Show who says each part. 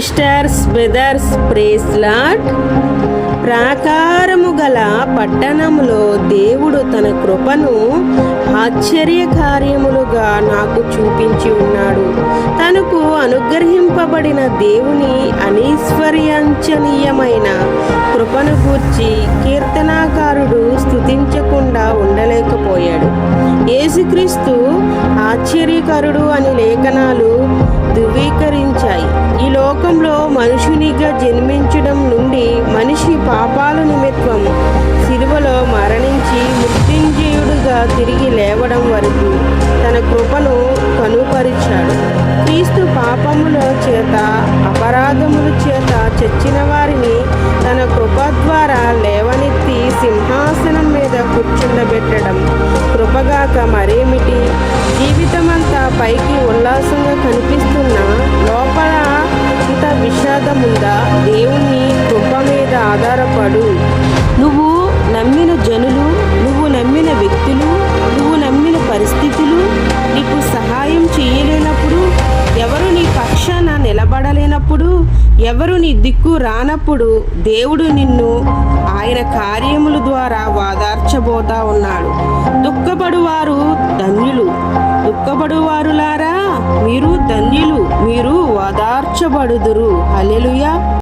Speaker 1: Sisters brothers ప్రేస్లాట్ ప్రాకారము గల పట్టణములో దేవుడు తన కృపను ఆశ్చర్య కార్యములుగా నాకు చూపించి ఉన్నాడు. తనకు అనుగ్రహింపబడిన దేవుని అనీశ్వర్యంచనీయమైన కృపను గూర్చి కీర్తనాకారుడు స్థుతించకుండా ఉండలేకపోయాడు. యేసుక్రీస్తు ఆశ్చర్యకరుడు అని లేఖనాలు లోకంలో మనుషునిగా జన్మించడం నుండి మనిషి పాపాల నిమిత్తం సిలువలో మరణించి మృత్యుంజయుడుగా తిరిగి లేవడం వరకు తన కృపను కనుపరిచాడు. క్రీస్తు పాపముల చేత అపరాధముల చేత చచ్చిన వారిని తన కృప ద్వారా లేవనెత్తి సింహాసనం మీద కూర్చుండబెట్టడం కృపగాక మరేమిటి? జీవితమంతా పైకి ఉల్లాసంగా కనిపిస్తున్న లోపల ఎంత విషాదముందా? దేవుని కృప మీద ఆధారపడు. నువ్వు నమ్మిన జనులు నువ్వు నమ్మిన వ్యక్తులు నువ్వు నమ్మిన పరిస్థితులు నీకు సహాయం చేయలేనప్పుడు ఎవరు నీ పక్షాన నిలబడలేనప్పుడు ఎవరు నీ దిక్కు రానప్పుడు దేవుడు నిన్ను ఆయన కార్యముల ద్వారా వాదార్చబోతా ఉన్నాడు. దుఃఖపడువారు ధన్యులు. దుఃఖపడువారులారా మీరు ధన్యులు మీరు ಮಾಡುದುರು ಅಲ್ಲೆಲುಯ್ಯ